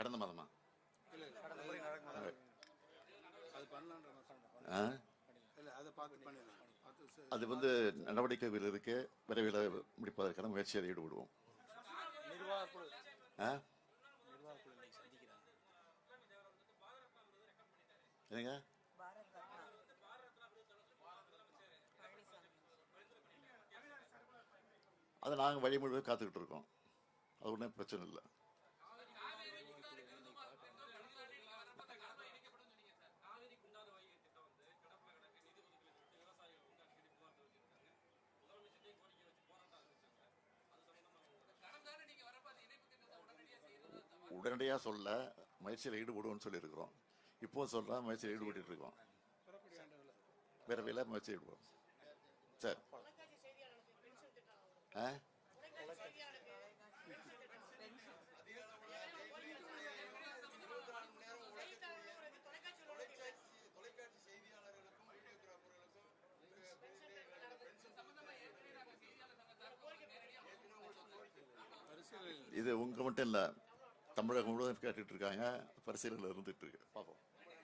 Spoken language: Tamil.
கடந்த மாதமா? அது வந்து நடவடிக்கைகள் இருக்கு. விரைவில் முடிப்பதற்கான முயற்சியை ஈடுபடுவோம். என்னங்க? அதை நாங்கள் வழிமுறை காத்துக்கிட்டு இருக்கோம். அது ஒன்றும் பிரச்சனை இல்லை. உடனடியாக சொல்ல முயற்சியில் ஈடுபடுவோம்னு சொல்லியிருக்கிறோம். இப்போ சொல்கிறோம் முயற்சியில் ஈடுபட்டு இருக்கோம். விரைவில் முயற்சி ஈடுபடும் சரி. ஆ? இது உங்க மட்டும் இல்லை. தமிழகம் முழுவதும் கேட்டுட்டு இருக்காங்க. பரிசீலனை இருந்துட்டு இருக்கு. பார்ப்போம்.